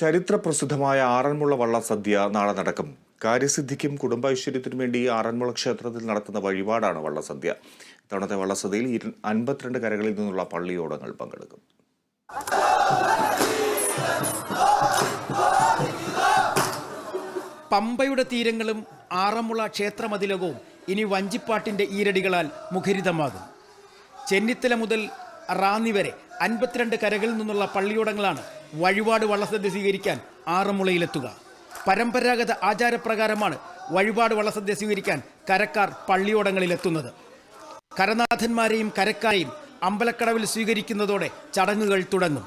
ചരിത്രപ്രസിദ്ധമായ ആറന്മുള വള്ളസദ്യ നാളെ നടക്കും. കാര്യസിദ്ധിക്കും കുടുംബൈശ്വര്യത്തിനും വേണ്ടി ആറന്മുള ക്ഷേത്രത്തിൽ നടത്തുന്ന വഴിപാടാണ് വള്ളസദ്യ ഇത്തവണത്തെ വള്ളസദ്യയിൽ അൻപത്തിരണ്ട് കരകളിൽ നിന്നുള്ള പള്ളിയോടങ്ങൾ പങ്കെടുക്കും. പമ്പയുടെ തീരങ്ങളും ആറന്മുള ക്ഷേത്രമതിലകവും ഇനി വഞ്ചിപ്പാട്ടിന്റെ ഈരടികളാൽ മുഖരിതമാകും. ചെന്നിത്തല മുതൽ റാന്നി വരെ അൻപത്തിരണ്ട് കരകളിൽ നിന്നുള്ള പള്ളിയോടങ്ങളാണ് വഴിപാട് വള്ളസദ്യ സ്വീകരിക്കാൻ ആറന്മുളയിലെത്തുക പരമ്പരാഗത ആചാരപ്രകാരമാണ് വഴിപാട് വള്ളസദ്യ സ്വീകരിക്കാൻ കരക്കാർ പള്ളിയോടങ്ങളിലെത്തുന്നത്. കരനാഥന്മാരെയും കരക്കാരെയും അമ്പലക്കടവിൽ സ്വീകരിക്കുന്നതോടെ ചടങ്ങുകൾ തുടങ്ങും.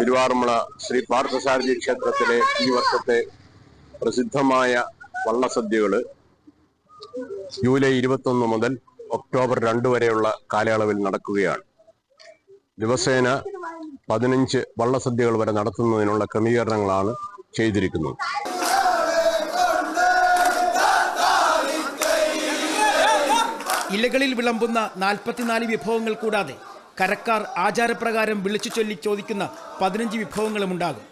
തിരുവാറുമുള ശ്രീ പാർത്ഥസാരഥി ക്ഷേത്രത്തിലെ ഈ വർഷത്തെ പ്രസിദ്ധമായ വള്ളസദ്യകൾ ജൂലൈ ഇരുപത്തൊന്ന് മുതൽ ഒക്ടോബർ രണ്ട് വരെയുള്ള കാലയളവിൽ നടക്കുകയാണ്. ദിവസേന പതിനഞ്ച് വള്ളസദ്യകൾ വരെ നടത്തുന്നതിനുള്ള ക്രമീകരണങ്ങളാണ് ചെയ്തിരിക്കുന്നത്. ഇലകളിൽ വിളമ്പുന്ന നാൽപ്പത്തിനാല് വിഭവങ്ങൾ കൂടാതെ കരക്കാർ ആചാരപ്രകാരം വിളിച്ചു ചൊല്ലി ചോദിക്കുന്ന പതിനഞ്ച് വിഭവങ്ങളും ഉണ്ടാകും.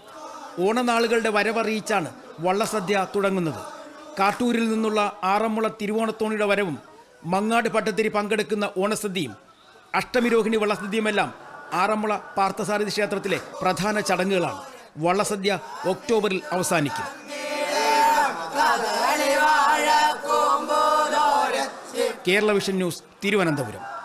ഓണനാളുകളുടെ വരവറിയിച്ചാണ് വള്ളസദ്യ തുടങ്ങുന്നത്. കാട്ടൂരിൽ നിന്നുള്ള ആറന്മുള തിരുവോണത്തോണിയുടെ വരവും മങ്ങാട് പട്ടത്തിരി പങ്കെടുക്കുന്ന ഓണസദ്യയും അഷ്ടമിരോഹിണി വള്ളസദ്യയുമെല്ലാം ആറന്മുള പാർത്ഥസാരഥി ക്ഷേത്രത്തിലെ പ്രധാന ചടങ്ങുകളാണ്. വള്ളസദ്യ ഒക്ടോബറിൽ അവസാനിക്കും. Kerala vision news Thiruvananthapuram.